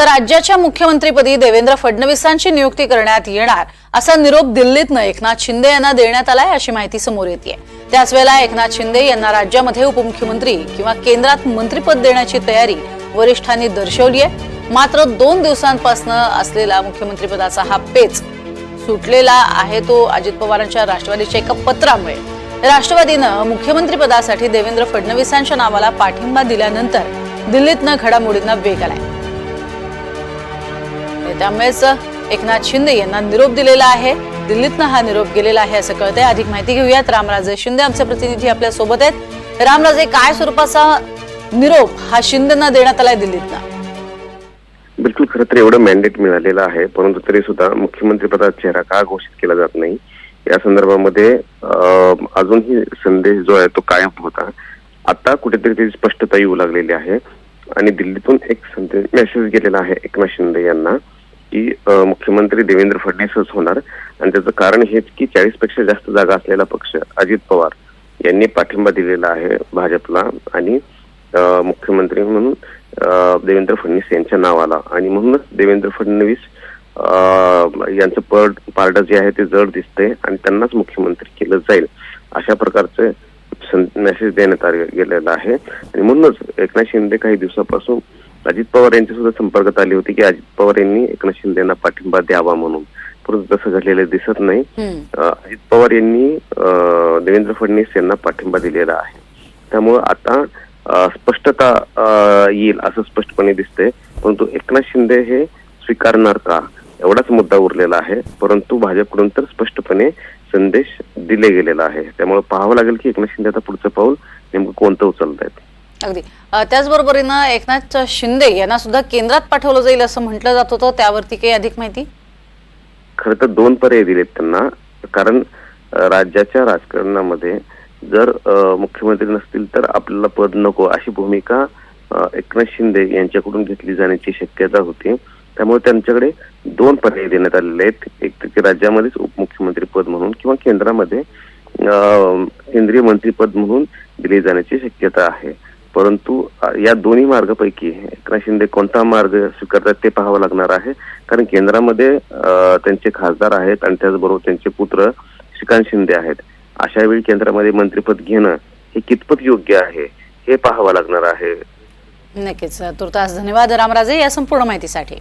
तर राज्याच्या मुख्यमंत्रीपदी देवेंद्र फडणवीसांची नियुक्ती करण्यात येणार असा निरोप दिल्लीतनं एकनाथ शिंदे यांना देण्यात आलाय अशी माहिती समोर येते त्याच वेळेला एकनाथ शिंदे यांना राज्यामध्ये उपमुख्यमंत्री किंवा केंद्रात मंत्रीपद देण्याची तयारी वरिष्ठांनी दर्शवली आहे मात्र दोन दिवसांपासून असलेला मुख्यमंत्रीपदाचा हा पेच सुटलेला आहे तो अजित पवारांच्या राष्ट्रवादीच्या एका पत्रामुळे. राष्ट्रवादीनं मुख्यमंत्रीपदासाठी देवेंद्र फडणवीसांच्या नावाला पाठिंबा दिल्यानंतर दिल्लीतनं घडामोडींना वेग आलाय. त्यामुळेच एकनाथ शिंदे यांना निरोप दिलेला आहे. दिल्लीतनं हा निरोप गेलेला आहे असं कळतंय. अधिक माहिती घेऊयात. रामराजे शिंदे आमचे प्रतिनिधी आपल्यासोबत आहेत. रामराजे काय स्वरूपाचा निरोप हा शिंदेना देण्यात आलाय दिल्लीतनं? बिलकुल खरं तर एवढं मॅन्डेट मिळालेलं आहे. परंतु तरी सुद्धा मुख्यमंत्रीपदाचा चेहरा का घोषित केला जात नाही? या संदर्भामध्ये अजूनही संदेश जो आहे तो कायम होता. आता कुठेतरी त्याची स्पष्टता येऊ लागलेली आहे. आणि दिल्लीतून एक संदेश मेसेज गेलेला आहे एकनाथ शिंदे यांना. की मुख्यमंत्री देवेंद्र फडणवीसच होणार. आणि त्याचं कारण हेच की चाळीसपेक्षा जास्त जागा असलेला पक्ष अजित पवार यांनी पाठिंबा दिलेला आहे भाजपला. आणि मुख्यमंत्री म्हणून देवेंद्र फडणवीस यांच्या नावाला. आणि म्हणूनच देवेंद्र फडणवीस यांचं पड पारडं जे आहे ते जड दिसतंय आणि त्यांनाच मुख्यमंत्री केलं जाईल अशा प्रकारचे मेसेज देण्यात आले गेलेला आहे. आणि म्हणूनच एकनाथ शिंदे काही दिवसापासून अजित पवार यांच्या सुद्धा संपर्कात आली होती की अजित पवार यांनी एकनाथ शिंदेना पाठिंबा द्यावा म्हणून. परंतु तसं घडलेलं दिसत नाही. अजित पवार यांनी देवेंद्र फडणवीस यांना पाठिंबा दिलेला आहे. त्यामुळं आता स्पष्टता येईल असं स्पष्टपणे दिसतंय. परंतु एकनाथ शिंदे हे स्वीकारणार का? एवढाच मुद्दा उरलेला आहे. परंतु भाजपकडून तर स्पष्टपणे संदेश दिले गेलेला आहे. त्यामुळे पाहावं लागेल की एकनाथ शिंदे आता पुढचं पाऊल नेमकं कोणतं उचलत आहेत अगदी. त्याचबरोबरीनं एकनाथ शिंदे यांना सुद्धा केंद्रात पाठवलं जाईल असं म्हटलं जात होतं. त्यावरती काही अधिक माहिती? खरं तर दोन पर्याय दिलेत त्यांना. कारण राज्याच्या राजकारणामध्ये जर मुख्यमंत्री नसतील तर आपल्याला पद नको अशी भूमिका एकनाथ शिंदे यांच्याकडून घेतली जाण्याची शक्यता होती. त्यामुळे त्यांच्याकडे दोन पर्याय देण्यात आलेले आहेत. एक तर ते राज्यामध्येच उपमुख्यमंत्री पद म्हणून किंवा केंद्रामध्ये केंद्रीय मंत्रीपद म्हणून दिली जाण्याची शक्यता आहे. परंतु या दोन्ही मार्गापैकी एकनाथ शिंदे कोणता मार्ग स्वीकारतात ते पाहावं लागणार आहे. कारण केंद्रामध्ये त्यांचे खासदार आहेत आणि त्याचबरोबर त्यांचे पुत्र श्रीकांत शिंदे आहेत. अशा वेळी केंद्रामध्ये मंत्रीपद घेणं हे कितपत योग्य आहे हे पाहावं लागणार आहे. नक्कीच. तुर्तास धन्यवाद रामराजे या संपूर्ण माहितीसाठी.